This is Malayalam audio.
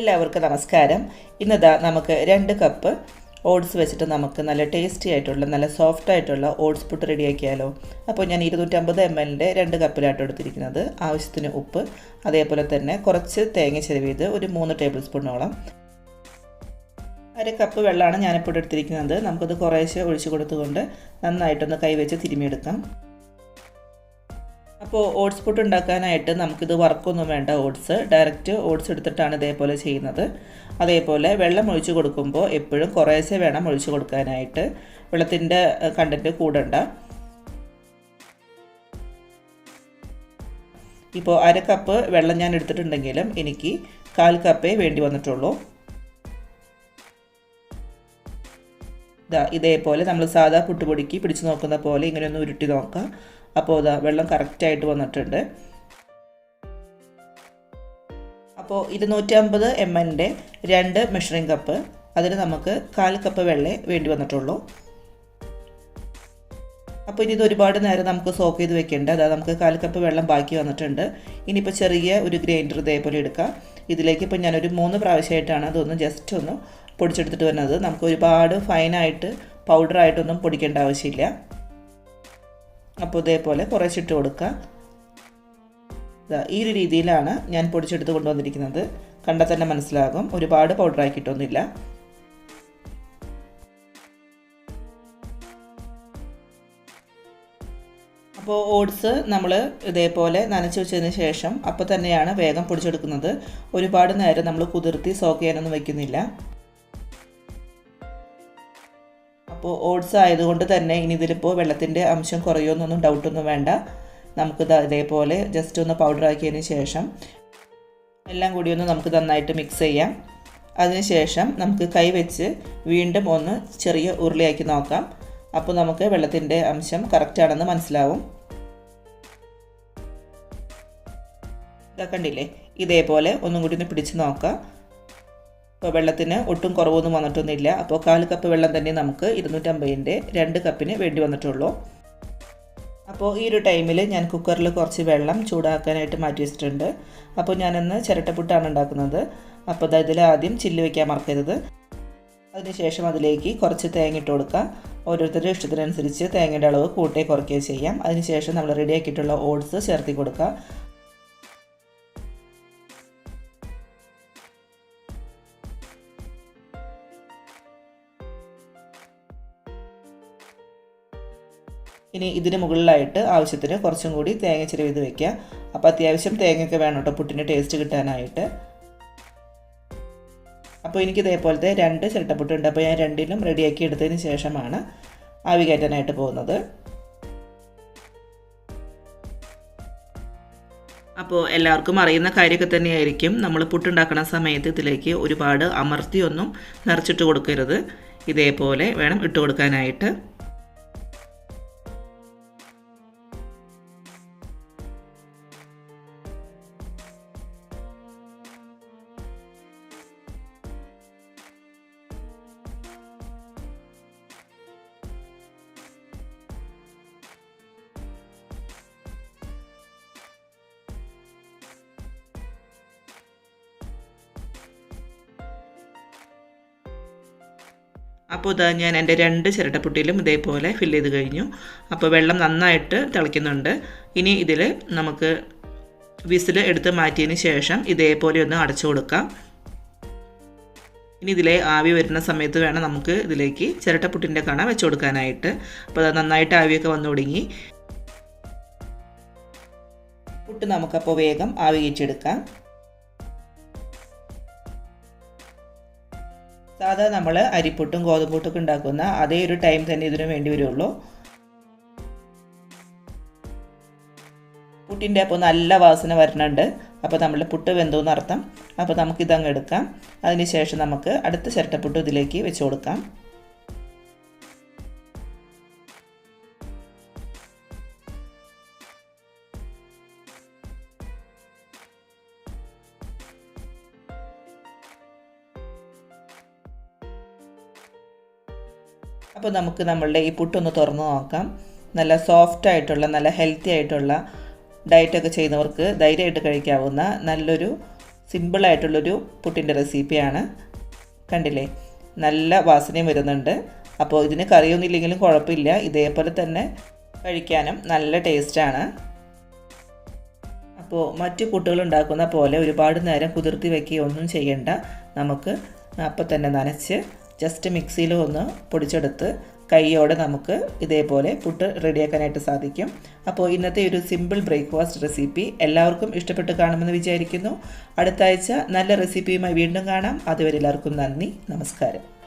എല്ലാവർക്കും നമസ്കാരം. ഇന്നതാ നമുക്ക് രണ്ട് കപ്പ് ഓട്സ് വെച്ചിട്ട് നമുക്ക് നല്ല ടേസ്റ്റി ആയിട്ടുള്ള നല്ല സോഫ്റ്റ് ആയിട്ടുള്ള ഓട്സ് പുട്ട് റെഡിയാക്കിയാലോ അപ്പോൾ ഞാൻ ഇരുന്നൂറ്റമ്പത് എം എല്ലിന്റെ രണ്ട് കപ്പിലായിട്ട് എടുത്തിരിക്കുന്നത്. ആവശ്യത്തിന് ഉപ്പ് അതേപോലെ തന്നെ കുറച്ച് തേങ്ങ ചെരുവിയത് ഒരു മൂന്ന് ടേബിൾ സ്പൂണോളം അര കപ്പ് വെള്ളമാണ് ഞാനിപ്പോൾ എടുത്തിരിക്കുന്നത്. നമുക്കത് കുറേശ്ശെ ഒഴിച്ചു കൊടുത്തുകൊണ്ട് നന്നായിട്ടൊന്ന് കൈവച്ച് തിരുമിയെടുക്കാം അപ്പോൾ ഓട്സ് പുട്ട് ഉണ്ടാക്കാനായിട്ട് നമുക്കിത് വർക്കൊന്നും വേണ്ട ഓട്സ്. ഡയറക്റ്റ് ഓട്സ് എടുത്തിട്ടാണ് ഇതേപോലെ ചെയ്യുന്നത്. അതേപോലെ വെള്ളം ഒഴിച്ച് കൊടുക്കുമ്പോൾ എപ്പോഴും കുറേശ്ശെ വേണം ഒഴിച്ച് കൊടുക്കാനായിട്ട്. വെള്ളത്തിന്റെ കണ്ടന്റ് കൂടണ്ട. ഇപ്പോൾ അര കപ്പ് വെള്ളം ഞാൻ എടുത്തിട്ടുണ്ടെങ്കിലും എനിക്ക് കാൽ കപ്പേ വേണ്ടി വന്നിട്ടുള്ളൂ. ഇതാ ഇതേപോലെ നമ്മൾ സാധാ പുട്ടുപൊടിക്ക് പിടിച്ച് നോക്കുന്ന പോലെ ഇങ്ങനെ ഒന്ന് ഉരുട്ടി നോക്കാം. അപ്പോൾ ഇതാ വെള്ളം കറക്റ്റായിട്ട് വന്നിട്ടുണ്ട്. അപ്പോൾ ഇരുന്നൂറ്റമ്പത് എം എന്റെ രണ്ട് മെഷറിംഗ് കപ്പ് അതിന് നമുക്ക് കാൽ കപ്പ് വെള്ളേ വേണ്ടി വന്നിട്ടുള്ളൂ. അപ്പോൾ ഇനി ഇത് ഒരുപാട് നേരം നമുക്ക് സോക്ക് ചെയ്ത് വെക്കേണ്ട. അതായത് നമുക്ക് കാൽ കപ്പ് വെള്ളം ബാക്കി വന്നിട്ടുണ്ട്. ഇനിയിപ്പോൾ ചെറിയ ഒരു ഗ്രൈൻഡർ ഇതേപോലെ എടുക്കാം. ഇതിലേക്ക് ഇപ്പോൾ ഞാനൊരു മൂന്ന് പ്രാവശ്യമായിട്ടാണ് അതൊന്ന് ജസ്റ്റ് ഒന്ന് പൊടിച്ചെടുത്തിട്ട് വരുന്നത്. നമുക്ക് ഒരുപാട് ഫൈനായിട്ട് പൗഡറായിട്ടൊന്നും പൊടിക്കേണ്ട ആവശ്യമില്ല. അപ്പോൾ ഇതേപോലെ കുറച്ചിട്ട് കൊടുക്കുക. ഈ ഒരു രീതിയിലാണ് ഞാൻ പൊടിച്ചെടുത്ത് കൊണ്ടുവന്നിരിക്കുന്നത്. കണ്ടാൽ തന്നെ മനസ്സിലാകും. ഒരുപാട് പൗഡർ ആക്കിയിട്ടൊന്നുമില്ല. അപ്പോൾ ഓട്സ് നമ്മൾ ഇതേപോലെ നനച്ച് വെച്ചതിന് ശേഷം അപ്പോൾ തന്നെയാണ് വേഗം പൊടിച്ചെടുക്കുന്നത്. ഒരുപാട് നേരം നമ്മൾ കുതിർത്തി സോക്ക് ചെയ്യാനൊന്നും വയ്ക്കുന്നില്ല അപ്പോൾ ഓട്സ് ആയതുകൊണ്ട് തന്നെ ഇനി ഇതിലിപ്പോൾ വെള്ളത്തിന്റെ അംശം കുറയുമെന്നൊന്നും ഡൗട്ടൊന്നും വേണ്ട. നമുക്കിത് ഇതേപോലെ ജസ്റ്റ് ഒന്ന് പൗഡർ ആക്കിയതിന് ശേഷം എല്ലാം കൂടി ഒന്ന് നമുക്ക് നന്നായിട്ട് മിക്സ് ചെയ്യാം. അതിനുശേഷം നമുക്ക് കൈ വെച്ച് വീണ്ടും ഒന്ന് ചെറിയ ഉരുളിയാക്കി നോക്കാം. അപ്പോൾ നമുക്ക് വെള്ളത്തിന്റെ അംശം കറക്റ്റാണെന്ന് മനസ്സിലാവും. കണ്ടില്ലേ? ഇതേപോലെ ഒന്നും കൂടി ഒന്ന് പിടിച്ച് നോക്കാം. ഇപ്പോൾ വെള്ളത്തിന് ഒട്ടും കുറവൊന്നും വന്നിട്ടൊന്നുമില്ല. അപ്പോൾ കാൽ കപ്പ് വെള്ളം തന്നെ നമുക്ക് ഇരുന്നൂറ്റമ്പതിന്റെ രണ്ട് കപ്പിന് വേണ്ടി വന്നിട്ടുള്ളൂ. അപ്പോൾ ഈ ഒരു ടൈമിൽ ഞാൻ കുക്കറിൽ കുറച്ച് വെള്ളം ചൂടാക്കാനായിട്ട് മാറ്റി വെച്ചിട്ടുണ്ട്. അപ്പോൾ ഞാനിന്ന് ചിരട്ടപ്പുട്ടാണ് ഉണ്ടാക്കുന്നത്. അപ്പോൾ അത് ഇതിൽ ആദ്യം ചില്ല് വയ്ക്കാൻ മറക്കരുത്. അതിനുശേഷം അതിലേക്ക് കുറച്ച് തേങ്ങ ഇട്ട് കൊടുക്കുക ഓരോരുത്തരുടെ ഇഷ്ടത്തിനനുസരിച്ച് തേങ്ങയുടെ അളവ് കൂട്ടേ കുറയ്ക്കുകയോ ചെയ്യാം. അതിനുശേഷം നമ്മൾ റെഡിയാക്കിയിട്ടുള്ള ഓട്സ് ചേർത്തി കൊടുക്കുക ഇനി ഇതിന് മുകളിലായിട്ട് ആവശ്യത്തിന് കുറച്ചും കൂടി തേങ്ങ ചിരവിത് വെക്കുക. അപ്പോൾ അത്യാവശ്യം തേങ്ങയൊക്കെ വേണം കേട്ടോ പുട്ടിന്റെ ടേസ്റ്റ് കിട്ടാനായിട്ട്. അപ്പോൾ എനിക്ക് ഇതേപോലത്തെ രണ്ട് ചിരട്ടപ്പുട്ടുണ്ട് അപ്പോൾ ഞാൻ രണ്ടിലും റെഡിയാക്കി എടുത്തതിന് ശേഷമാണ് ആവി കയറ്റാനായിട്ട് പോകുന്നത്. അപ്പോൾ എല്ലാവർക്കും അറിയുന്ന കാര്യമൊക്കെ തന്നെയായിരിക്കും. നമ്മൾ പുട്ടുണ്ടാക്കുന്ന സമയത്ത് ഇതിലേക്ക് ഒരുപാട് അമർത്തിയൊന്നും നിറച്ചിട്ട് കൊടുക്കരുത്. ഇതേപോലെ വേണം ഇട്ട് കൊടുക്കാനായിട്ട്. അപ്പോൾ ഇതാ ഞാൻ എന്റെ രണ്ട് ചിരട്ടപ്പുട്ടിയിലും ഇതേപോലെ ഫില്ല് ചെയ്ത് കഴിഞ്ഞു. അപ്പോൾ വെള്ളം നന്നായിട്ട് തിളയ്ക്കുന്നുണ്ട്. ഇനി ഇതിൽ നമുക്ക് വിസിൽ എടുത്ത് മാറ്റിയതിന് ശേഷം ഇതേപോലെ ഒന്ന് അടച്ചു കൊടുക്കാം. ഇനി ഇതിലെ ആവി വരുന്ന സമയത്ത് വേണം നമുക്ക് ഇതിലേക്ക് ചിരട്ടപ്പുട്ടിന്റെ കണ വെച്ച് കൊടുക്കാനായിട്ട്. അപ്പോൾ അത് നന്നായിട്ട് ആവിയൊക്കെ വന്നു തുടങ്ങി പുട്ട് നമുക്കപ്പോൾ വേഗം ആവി കയറ്റിയെടുക്കാം സാധാ നമ്മൾ അരിപ്പൊട്ടും ഗോതമ്പൊട്ടും ഒക്കെ ഉണ്ടാക്കുന്ന അതേ ഒരു ടൈം തന്നെ ഇതിനു വേണ്ടി വരുള്ളൂ. പുട്ടിന്റെ അപ്പോൾ നല്ല വാസന വരുന്നുണ്ട് അപ്പോൾ നമ്മൾ പുട്ട് വെന്തോന്ന് അർത്ഥം. അപ്പോൾ നമുക്കിതങ്ങ് എടുക്കാം. അതിനുശേഷം നമുക്ക് അടുത്ത ചിരട്ടപ്പുട്ട് ഇതിലേക്ക് വെച്ച് കൊടുക്കാം. അപ്പോൾ നമുക്ക് നമ്മളുടെ ഈ പുട്ടൊന്ന് തുറന്ന് നോക്കാം. നല്ല സോഫ്റ്റ് ആയിട്ടുള്ള നല്ല ഹെൽത്തി ആയിട്ടുള്ള ഡയറ്റൊക്കെ ചെയ്യുന്നവർക്ക് ധൈര്യമായിട്ട് കഴിക്കാവുന്ന നല്ലൊരു സിമ്പിളായിട്ടുള്ളൊരു പുട്ടിന്റെ റെസിപ്പിയാണ് കണ്ടില്ലേ? നല്ല വാസനയും വരുന്നുണ്ട്. അപ്പോൾ ഇതിന് കറിയൊന്നും ഇല്ലെങ്കിലും കുഴപ്പമില്ല. ഇതേപോലെ തന്നെ കഴിക്കാനും നല്ല ടേസ്റ്റാണ് അപ്പോൾ മറ്റു പുട്ടുകൾ ഉണ്ടാക്കുന്ന പോലെ ഒരുപാട് നേരം കുതിർത്തി വയ്ക്കുകയൊന്നും ചെയ്യണ്ട. നമുക്ക് അപ്പം തന്നെ നനച്ച് ജസ്റ്റ് മിക്സിയിൽ ഒന്ന് പൊടിച്ചെടുത്ത് കൈയോടെ നമുക്ക് ഇതേപോലെ പുട്ട് റെഡിയാക്കാനായിട്ട് സാധിക്കും. അപ്പോൾ ഇന്നത്തെ ഒരു സിമ്പിൾ ബ്രേക്ക്ഫാസ്റ്റ് റെസിപ്പി എല്ലാവർക്കും ഇഷ്ടപ്പെട്ട് കാണുമെന്ന് വിചാരിക്കുന്നു. അടുത്ത ആഴ്ച നല്ല റെസിപ്പിയുമായി വീണ്ടും കാണാം. അതുവരെ എല്ലാവർക്കും നന്ദി. നമസ്കാരം.